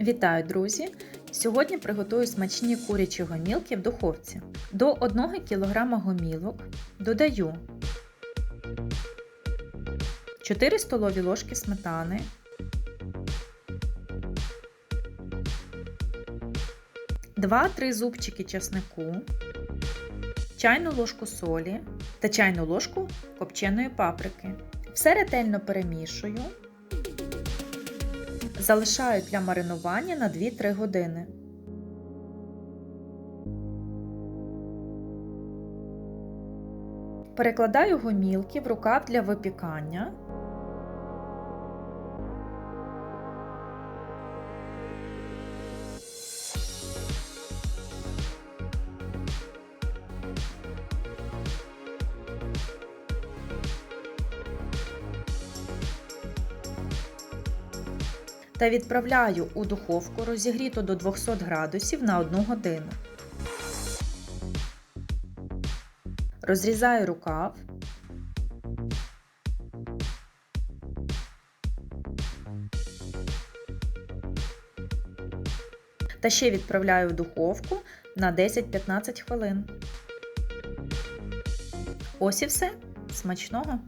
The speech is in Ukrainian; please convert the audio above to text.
Вітаю, друзі! Сьогодні приготую смачні курячі гомілки в духовці. До 1 кг гомілок додаю 4 столові ложки сметани, 2-3 зубчики чеснику, чайну ложку солі та чайну ложку копченої паприки. Все ретельно перемішую. Залишаю для маринування на 2-3 години. Перекладаю гомілки в рукав для випікання. Та відправляю у духовку розігріту до 200 градусів на 1 годину. Розрізаю рукав. Та ще відправляю в духовку на 10-15 хвилин. Ось і все. Смачного!